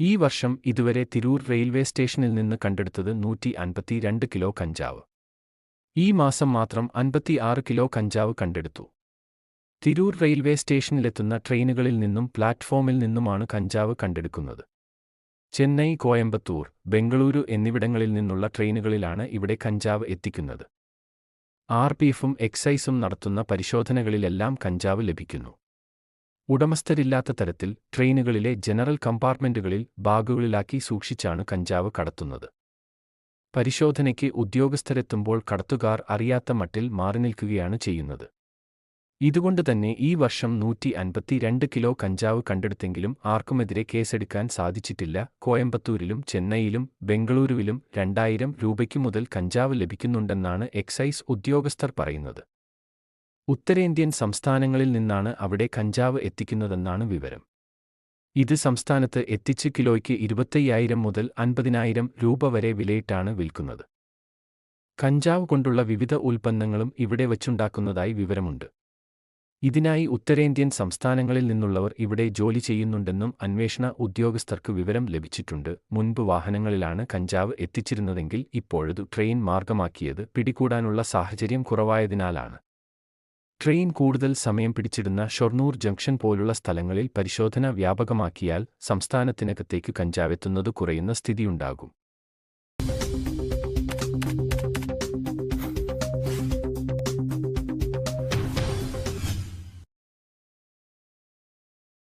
ഈ വർഷം ഇതുവരെ തിരൂർ റെയിൽവേ സ്റ്റേഷനിൽ നിന്ന് കണ്ടെടുത്തത് നൂറ്റി അൻപത്തിരണ്ട് കിലോ കഞ്ചാവ്. ഈ മാസം മാത്രം അൻപത്തിയാറ് കിലോ കഞ്ചാവ് കണ്ടെടുത്തു. തിരൂർ റെയിൽവേ സ്റ്റേഷനിലെത്തുന്ന ട്രെയിനുകളിൽ നിന്നും പ്ലാറ്റ്ഫോമിൽ നിന്നുമാണ് കഞ്ചാവ് കണ്ടെടുക്കുന്നത്. ചെന്നൈ കോയമ്പത്തൂർ ബംഗളൂരു എന്നിവിടങ്ങളിൽ നിന്നുള്ള ട്രെയിനുകളിലാണ് ഇവിടെ കഞ്ചാവ് എത്തിക്കുന്നത്. ആർ പി എഫും എക്സൈസും നടത്തുന്ന പരിശോധനകളിലെല്ലാം കഞ്ചാവ് ലഭിക്കുന്നു. ഉടമസ്ഥരില്ലാത്ത തരത്തിൽ ട്രെയിനുകളിലെ ജനറൽ കമ്പാർട്ട്മെന്റുകളിൽ ബാഗുകളിലാക്കി സൂക്ഷിച്ചാണ് കഞ്ചാവ് കടത്തുന്നത്. പരിശോധനയ്ക്ക് ഉദ്യോഗസ്ഥരെത്തുമ്പോൾ കടത്തുകാർ അറിയാത്ത മട്ടിൽ മാറി നിൽക്കുകയാണ് ചെയ്യുന്നത്. ഇതുകൊണ്ട് തന്നെ ഈ വർഷം നൂറ്റി അൻപത്തിരണ്ട് കിലോ കഞ്ചാവ് കണ്ടെടുത്തെങ്കിലും ആർക്കുമെതിരെ കേസെടുക്കാൻ സാധിച്ചിട്ടില്ല. കോയമ്പത്തൂരിലും ചെന്നൈയിലും ബംഗളൂരുവിലും രണ്ടായിരം രൂപയ്ക്കു മുതൽ കഞ്ചാവ് ലഭിക്കുന്നുണ്ടെന്നാണ് എക്സൈസ് ഉദ്യോഗസ്ഥർ പറയുന്നത്. ഉത്തരേന്ത്യൻ സംസ്ഥാനങ്ങളിൽ നിന്നാണ് അവിടെ കഞ്ചാവ് എത്തിക്കുന്നതെന്നാണ് വിവരം. ഇത് സംസ്ഥാനത്ത് എത്തിച്ച് കിലോയ്ക്ക് ഇരുപത്തയ്യായിരം മുതൽ അൻപതിനായിരം രൂപ വരെ വിലയിട്ടാണ് വിൽക്കുന്നത്. കഞ്ചാവ് കൊണ്ടുള്ള വിവിധ ഉൽപ്പന്നങ്ങളും ഇവിടെ വച്ചുണ്ടാക്കുന്നതായി വിവരമുണ്ട്. ഇതിനായി ഉത്തരേന്ത്യൻ സംസ്ഥാനങ്ങളിൽ നിന്നുള്ളവർ ഇവിടെ ജോലി ചെയ്യുന്നുണ്ടെന്നും അന്വേഷണ ഉദ്യോഗസ്ഥർക്ക് വിവരം ലഭിച്ചിട്ടുണ്ട്. മുൻപ് വാഹനങ്ങളിലാണ് കഞ്ചാവ് എത്തിച്ചിരുന്നതെങ്കിൽ ഇപ്പോഴത് ട്രെയിൻ മാർഗമാക്കിയത് പിടികൂടാനുള്ള സാഹചര്യം കുറവായതിനാലാണ്. ട്രെയിൻ കൂടുതൽ സമയം പിടിച്ചിടുന്ന ഷൊർണൂർ ജംഗ്ഷൻ പോലുള്ള സ്ഥലങ്ങളിൽ പരിശോധന വ്യാപകമാക്കിയാൽ സംസ്ഥാനത്തിനകത്തേക്ക് കഞ്ചാവെത്തുന്നത് കുറയുന്ന സ്ഥിതിയുണ്ടാകും.